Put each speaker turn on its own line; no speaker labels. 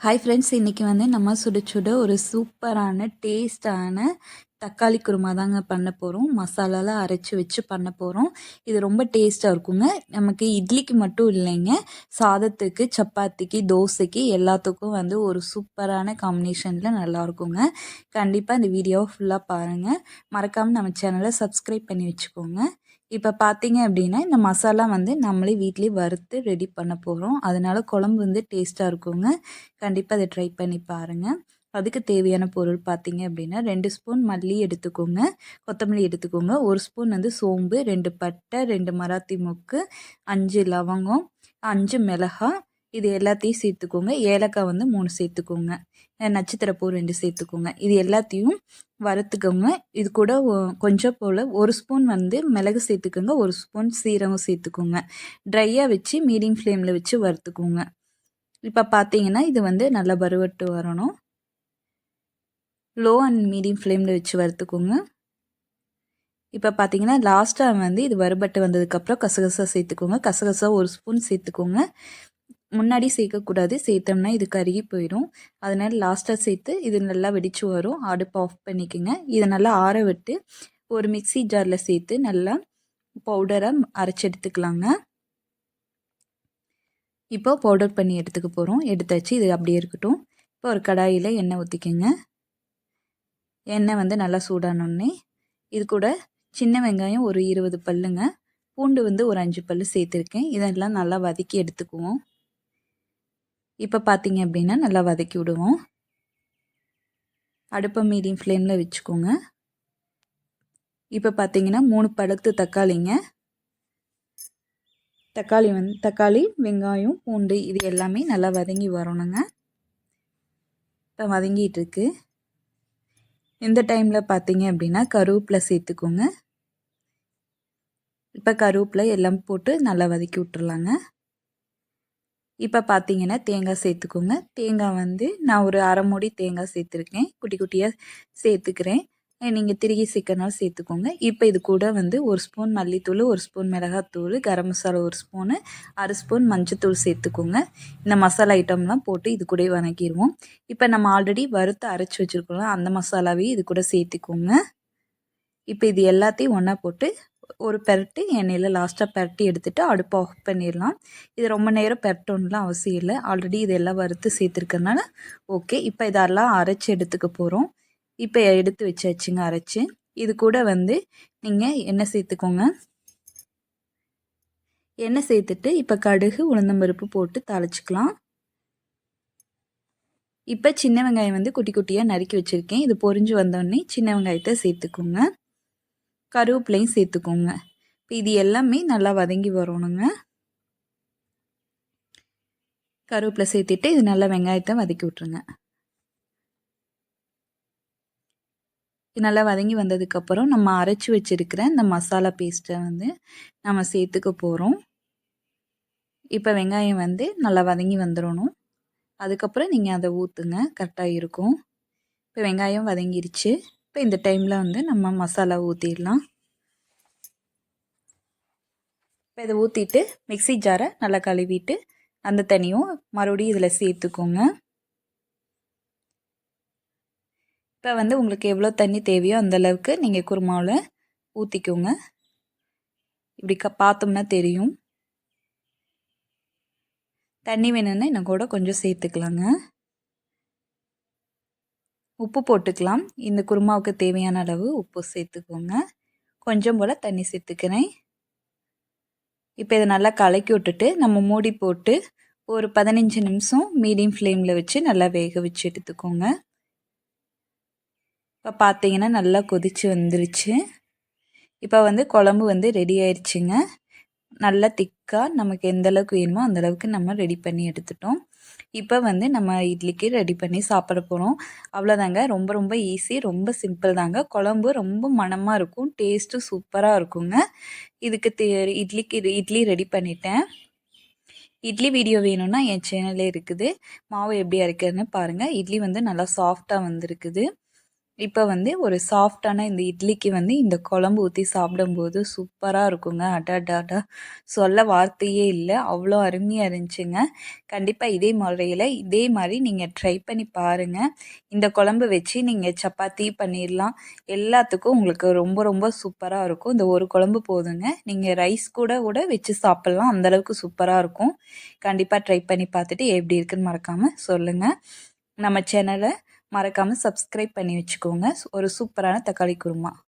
Hi friends இன்றைக்கி வந்து நம்ம சுட சுட ஒரு சூப்பரான டேஸ்டான தக்காளி குருமா தாங்க பண்ண போகிறோம் மசாலாலாம் அரைச்சி வச்சு பண்ண போகிறோம் இது ரொம்ப டேஸ்ட்டாக இருக்குங்க. நமக்கு இட்லிக்கு மட்டும் இல்லைங்க. சாதத்துக்கு சப்பாத்திக்கு தோசைக்கு எல்லாத்துக்கும் வந்து ஒரு சூப்பரான காம்பினேஷனில் நல்லாயிருக்குங்க கண்டிப்பாக இந்த வீடியோவை ஃபுல்லாக பாருங்கள் மறக்காமல் நம்ம சேனலை சப்ஸ்கிரைப் பண்ணி வச்சுக்கோங்க. இப்போ பார்த்தீங்க அப்படின்னா இந்த மசாலா வந்து நம்மளே வீட்லேயே வறுத்து ரெடி பண்ண போகிறோம் அதனால் குழம்பு வந்து டேஸ்ட்டாக இருக்குங்க. கண்டிப்பாக அதை ட்ரை பண்ணி பாருங்கள் அதுக்கு தேவையான பொருள் பார்த்தீங்க அப்படின்னா ரெண்டு ஸ்பூன் மல்லி எடுத்துக்கோங்க. கொத்தமல்லி எடுத்துக்கோங்க. ஒரு ஸ்பூன் வந்து சோம்பு ரெண்டு பட்டை ரெண்டு மராத்தி மொக்கு அஞ்சு லவங்கம் அஞ்சு மிளகாய் இது எல்லாத்தையும் சேர்த்துக்கோங்க. ஏலக்காய் வந்து மூணு சேர்த்துக்கோங்க. நட்சத்திரப்பூ ரெண்டு சேர்த்துக்கோங்க. இது எல்லாத்தையும் வறுத்துக்கோங்க. இது கூட கொஞ்சம் போல் ஒரு ஸ்பூன் வந்து மிளகு சேர்த்துக்கோங்க. ஒரு ஸ்பூன் சீரகம் சேர்த்துக்கோங்க. ட்ரையாக வச்சு மீடியம் ஃப்ளேமில் வச்சு வறுத்துக்கோங்க. இப்போ பார்த்தீங்கன்னா இது வந்து நல்லா வறுவட்டு வரணும். லோ அண்ட் மீடியம் ஃப்ளேமில் வச்சு வறுத்துக்கோங்க. இப்போ பார்த்தீங்கன்னா லாஸ்ட்டாக வந்து இது வறுபட்டு வந்ததுக்கப்புறம் கசகசா சேர்த்துக்கோங்க. கசகசா ஒரு ஸ்பூன் சேர்த்துக்கோங்க. முன்னாடி சேர்க்கக்கூடாது சேர்த்தோம்னா இது கருகி போயிடும் அதனால் லாஸ்ட்டாக சேர்த்து இது நல்லா வெடித்து வரும். அடுப்பு ஆஃப் பண்ணிக்கோங்க. இதை நல்லா ஆற விட்டு ஒரு மிக்சி ஜாரில் சேர்த்து நல்லா பவுடரை அரைச்சி எடுத்துக்கலாங்க. இப்போ பவுடர் பண்ணி எடுத்துக்க போகிறோம் எடுத்தாச்சு இது அப்படியே இருக்கட்டும். இப்போ ஒரு கடாயில் எண்ணெய் ஊற்றிக்கோங்க எண்ணெய் வந்து நல்லா சூடானோடனே இது கூட சின்ன வெங்காயம் ஒரு இருபது பல்லுங்க. பூண்டு வந்து ஒரு அஞ்சு பல்லு சேர்த்துருக்கேன். இதெல்லாம் நல்லா வதக்கி எடுத்துக்குவோம். இப்போ பார்த்தீங்க அப்படின்னா நல்லா வதக்கி விடுவோம். அடுப்பை மீடியம் ஃப்ளேமில் வச்சுக்கோங்க. இப்போ பார்த்தீங்கன்னா மூணு பழுத்து தக்காளிங்க. தக்காளி வந்து தக்காளி வெங்காயம் பூண்டு இது எல்லாமே நல்லா வதங்கி வரணுங்க. இப்போ வதங்கிட்டு இருக்கு. இந்த டைமில் பார்த்தீங்க அப்படின்னா கருவேப்பிலை சேர்த்துக்கோங்க. இப்போ கருவேப்பிலை எல்லாம் போட்டு நல்லா வதக்கி விட்டுறலாங்க. இப்போ பார்த்தீங்கன்னா தேங்காய் சேர்த்துக்கோங்க. தேங்காய் வந்து நான் ஒரு அரை மூடி தேங்காய் சேர்த்துருக்கேன். குட்டி குட்டியாக சேர்த்துக்கிறேன். நீங்கள் திருகி சீக்கிரனாலும் சேர்த்துக்கோங்க. இப்போ இது கூட வந்து ஒரு ஸ்பூன் மல்லித்தூள் ஒரு ஸ்பூன் மிளகாத்தூள் கரம் மசாலா ஒரு ஸ்பூனு அரை ஸ்பூன் மஞ்சத்தூள் சேர்த்துக்கோங்க. இந்த மசாலா ஐட்டம்லாம் போட்டு இது கூட வணக்கிடுவோம் இப்போ நம்ம ஆல்ரெடி வறுத்து அரைச்சி வச்சுருக்கோம் அந்த மசாலாவையும் இது கூட சேர்த்துக்கோங்க. இப்போ இது எல்லாத்தையும் ஒன்றா போட்டு ஒரு பெரட்டு எண்ணெயில் லாஸ்ட்டாக பெரட்டி எடுத்துகிட்டு அடுப்பை ஆஃப் பண்ணிடலாம். இது ரொம்ப நேரம் பெரட்டணும்லாம் அவசியம் இல்லை. ஆல்ரெடி இதெல்லாம் வறுத்து சேர்த்துருக்கறனால ஓகே இப்போ இதெல்லாம் அரைச்சி எடுத்துக்க போகிறோம் இப்போ எடுத்து வச்சாச்சுங்க அரைச்சி. இது கூட வந்து நீங்கள் எண்ணெய் சேர்த்துக்கோங்க. எண்ணெய் சேர்த்துட்டு இப்போ கடுகு உளுந்தம்பருப்பு போட்டு தாளிச்சிக்கலாம். இப்போ சின்ன வெங்காயம் வந்து குட்டி குட்டியாக நறுக்கி வச்சுருக்கேன். இது பொறிஞ்சு வந்தோடனே சின்ன வெங்காயத்தை சேர்த்துக்கோங்க. கருவேப்பிலையும் சேர்த்துக்கோங்க. இப்போ இது எல்லாமே நல்லா வதங்கி வரணுங்க. கருவேப்பிலை சேர்த்துட்டு இது நல்லா வெங்காயத்தை வதக்கி விட்ருங்க இது நல்லா வதங்கி வந்ததுக்கப்புறம் நம்ம அரைச்சி வச்சுருக்கிற இந்த மசாலா பேஸ்ட்டை வந்து நம்ம சேர்த்துக்க போகிறோம் இப்போ வெங்காயம் வந்து நல்லா வதங்கி வந்துடணும் அதுக்கப்புறம் நீங்கள் அதை ஊற்றுங்க கரெக்டாக இருக்கும். இப்போ வெங்காயம் வதங்கிருச்சு. இப்போ இந்த டைமில் வந்து நம்ம மசாலா ஊற்றிடலாம் இப்போ இதை ஊற்றிட்டு மிக்சி ஜாரை நல்லா கழுவிட்டு அந்த தண்ணியும் மறுபடியும் இதில் சேர்த்துக்கோங்க. இப்போ வந்து உங்களுக்கு எவ்வளோ தண்ணி தேவையோ அந்தளவுக்கு நீங்கள் குருமாவில் ஊற்றிக்கோங்க இப்படி க பார்த்தோம்னா தெரியும். தண்ணி வேணும்னா இன்னும் கூட கொஞ்சம் சேர்த்துக்கலாங்க. உப்பு போட்டுக்கலாம். இந்த குருமாவுக்கு தேவையான அளவு உப்பு சேர்த்துக்கோங்க. கொஞ்சம் போல் தண்ணி சேர்த்துக்கிறேன். இப்போ இதை நல்லா கலக்கி விட்டுட்டு நம்ம மூடி போட்டு ஒரு பதினஞ்சு நிமிஷம் மீடியம் ஃப்ளேமில் வச்சு நல்லா வேக வச்சு எடுத்துக்கோங்க. இப்போ பார்த்தீங்கன்னா நல்லா கொதித்து வந்துருச்சு. இப்போ வந்து குழம்பு வந்து ரெடி ஆயிடுச்சுங்க நல்லா திக்காக நமக்கு எந்த அளவுக்கு வேணுமோ அந்தளவுக்கு நம்ம ரெடி பண்ணி எடுத்துட்டோம். இப்போ வந்து நம்ம இட்லிக்கு ரெடி பண்ணி சாப்பிட போகிறோம் அவ்வளோதாங்க ரொம்ப ரொம்ப ஈஸி ரொம்ப சிம்பிள் தாங்க. குழம்பு ரொம்ப மணமாக இருக்கும். டேஸ்ட்டும் சூப்பராக இருக்குங்க. இதுக்கு தே இட்லிக்கு இட்லி ரெடி பண்ணிட்டேன். இட்லி வீடியோ வேணும்னா என் சேனல்லே இருக்குது. மாவு எப்படி அரைக்கிறதுன்னு பாருங்கள் இட்லி வந்து நல்லா சாஃப்டாக வந்திருக்குது. இப்போ வந்து ஒரு சாஃப்டான இந்த இட்லிக்கு வந்து இந்த குழம்பு ஊற்றி சாப்பிடும்போது சூப்பராக இருக்குங்க. அடாடாடா சொல்ல வார்த்தையே இல்லை. அவ்வளோ அருமையாக இருந்துச்சுங்க. கண்டிப்பாக இதே முறையில் இதே மாதிரி நீங்கள் ட்ரை பண்ணி பாருங்கள் இந்த குழம்பு வச்சு நீங்கள் சப்பாத்தி பண்ணிடலாம் எல்லாத்துக்கும் உங்களுக்கு ரொம்ப ரொம்ப சூப்பராக இருக்கும். இந்த ஒரு குழம்பு போதுங்க. நீங்கள் ரைஸ் கூட கூட வச்சு சாப்பிட்லாம். அந்தளவுக்கு சூப்பராக இருக்கும். கண்டிப்பாக ட்ரை பண்ணி பார்த்துட்டு எப்படி இருக்குன்னு மறக்காமல் சொல்லுங்கள் நம்ம சேனலை மறக்காமல் சப்ஸ்கிரைப் பண்ணி வச்சுக்கோங்க. ஒரு சூப்பரான தக்காளி குருமா.